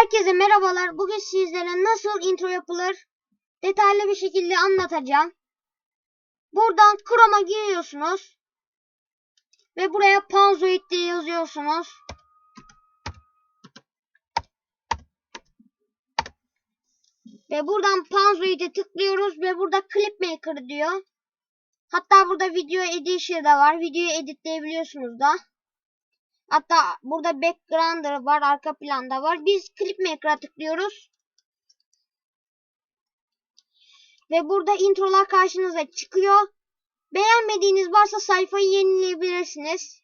Herkese merhabalar. Bugün sizlere nasıl intro yapılır detaylı bir şekilde anlatacağım. Buradan Chrome'a giriyorsunuz. Ve buraya Panzoid diye yazıyorsunuz. Ve buradan Panzoid'e tıklıyoruz ve burada Clip Maker diyor. Hatta burada Video Edition da var. Videoyu editleyebiliyorsunuz da. Hatta burada background var, arka planda var. Biz Clip Maker'a tıklıyoruz. Ve burada introlar karşınıza çıkıyor. Beğenmediğiniz varsa sayfayı yenileyebilirsiniz.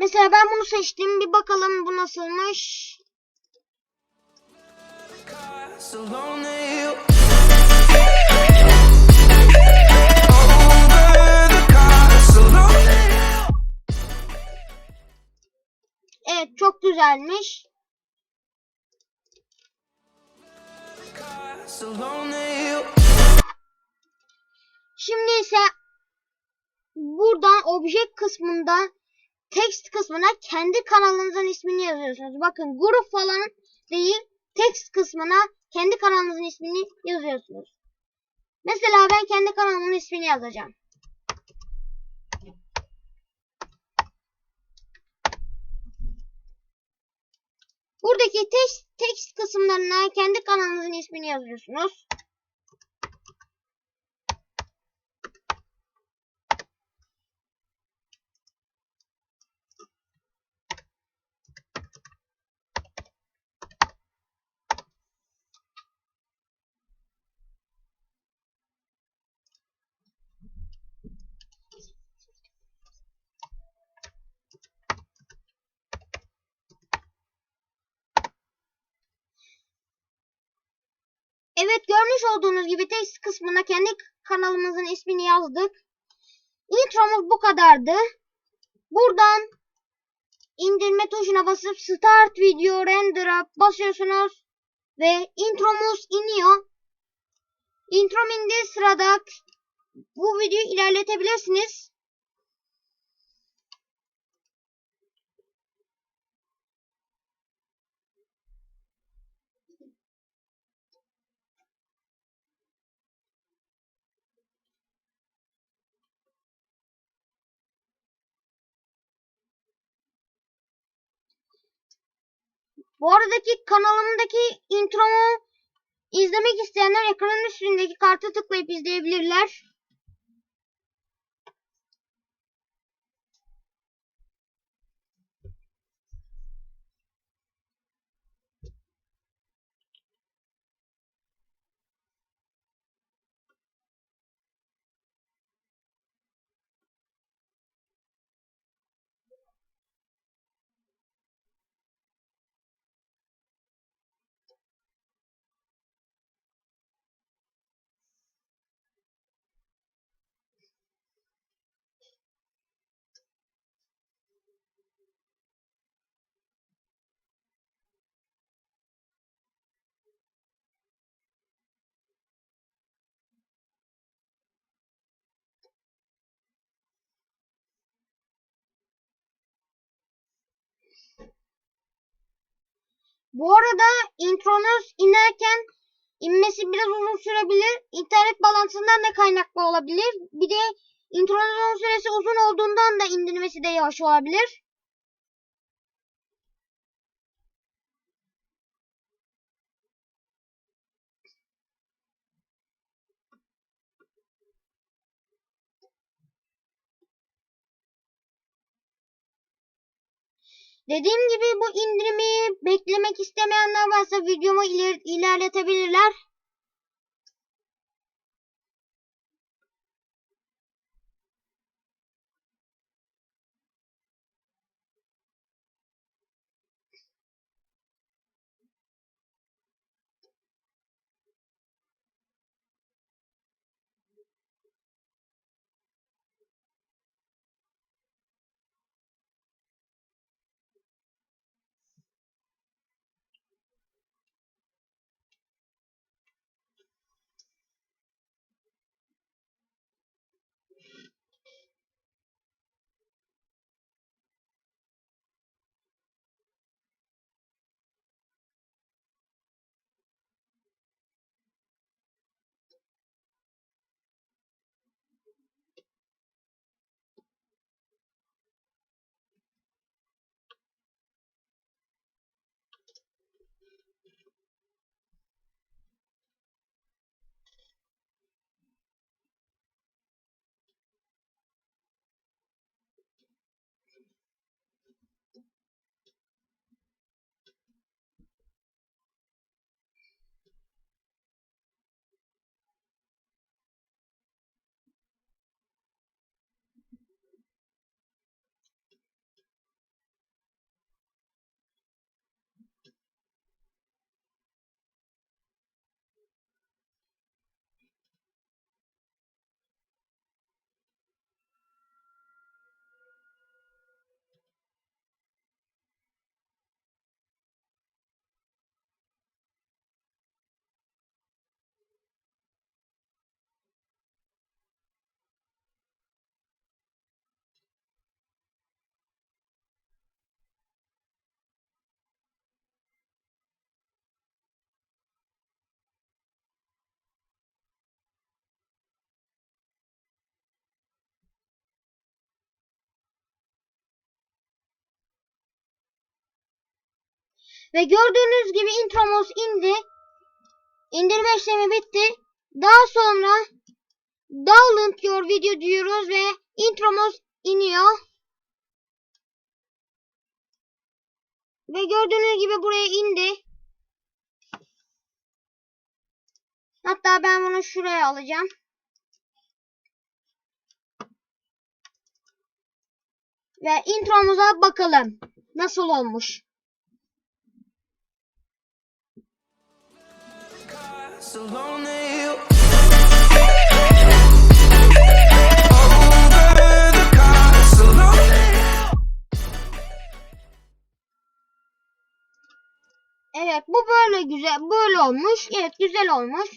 Mesela ben bunu seçtim. Bir bakalım bu nasılmış. Evet çok güzelmiş. Şimdi ise buradan obje kısmında text kısmına kendi kanalınızın ismini yazıyorsunuz. Bakın grup falan değil text kısmına kendi kanalınızın ismini yazıyorsunuz. Mesela ben kendi kanalımın ismini yazacağım. Buradaki text, text kısımlarına kendi kanalınızın ismini yazıyorsunuz. Evet görmüş olduğunuz gibi text kısmına kendi kanalımızın ismini yazdık. Intromuz bu kadardı. Buradan indirme tuşuna basıp Start Video Render'a basıyorsunuz. Ve intromuz iniyor. Introm indiği sırada bu videoyu ilerletebilirsiniz. Bu aradaki kanalımdaki intromu izlemek isteyenler ekranın üstündeki kartı tıklayıp izleyebilirler. Bu arada intronuz inerken inmesi biraz uzun sürebilir. İnternet bağlantısından da kaynaklı olabilir. Bir de intronuzun süresi uzun olduğundan da indirmesi de yavaş olabilir. Dediğim gibi bu indirmeyi beklemek istemeyenler varsa videomu iler ilerletebilirler. Ve gördüğünüz gibi intromuz indi. İndirme işlemi bitti. Daha sonra download your video diyoruz ve intromuz iniyor. Ve gördüğünüz gibi buraya indi. Hatta ben bunu şuraya alacağım. Ve intromuza bakalım. Nasıl olmuş? Evet bu böyle güzel böyle olmuş. Evet güzel olmuş.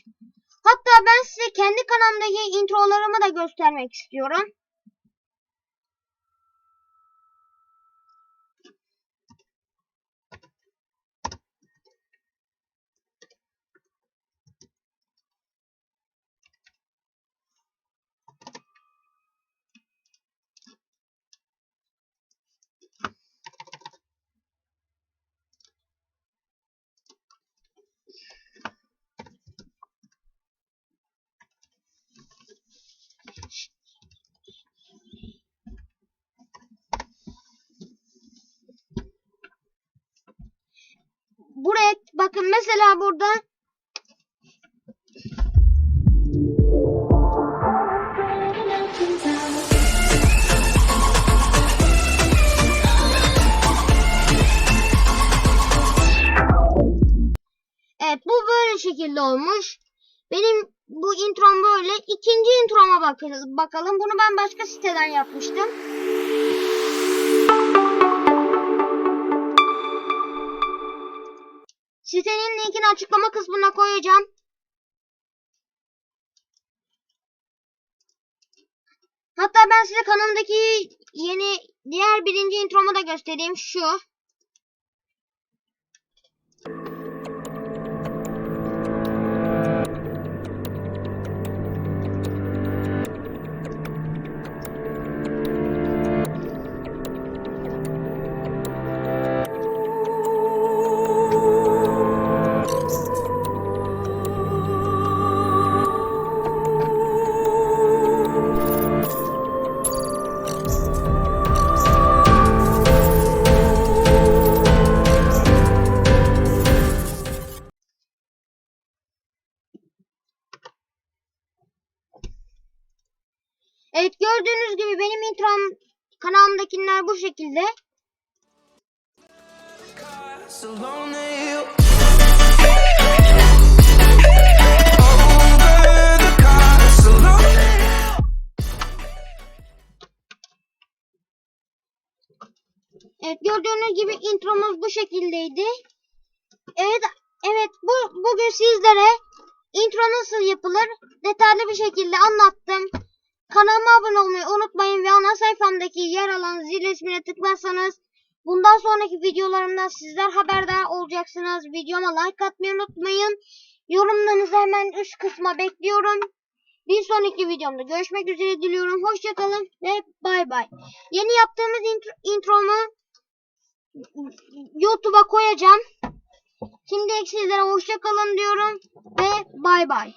Hatta ben size kendi kanalımdaki introlarımı da göstermek istiyorum. Buraya bakın mesela burada Evet bu böyle şekilde olmuş. Benim bu introm böyle. İkinci introma bakalım. Bunu ben başka siteden yapmıştım. Sitenin linkini açıklama kısmına koyacağım. Hatta ben size kanalımdaki yeni diğer birinci intromu da göstereyim. Şu. Evet gördüğünüz gibi benim introm kanalımdakiler bu şekilde. Evet gördüğünüz gibi intromuz bu şekildeydi. Evet evet bu bugün sizlere intro nasıl yapılır detaylı bir şekilde anlattım. Kanalıma abone olmayı unutmayın ve ana sayfamdaki yer alan zil ismine tıklarsanız bundan sonraki videolarımdan sizler haberdar olacaksınız. Videoma like atmayı unutmayın. Yorumlarınızı hemen üst kısma bekliyorum. Bir sonraki videomda görüşmek üzere diliyorum. Hoşçakalın ve bay bay. Yeni yaptığımız intro, intromu YouTube'a koyacağım. Şimdi sizlere hoşça kalın diyorum ve bay bay.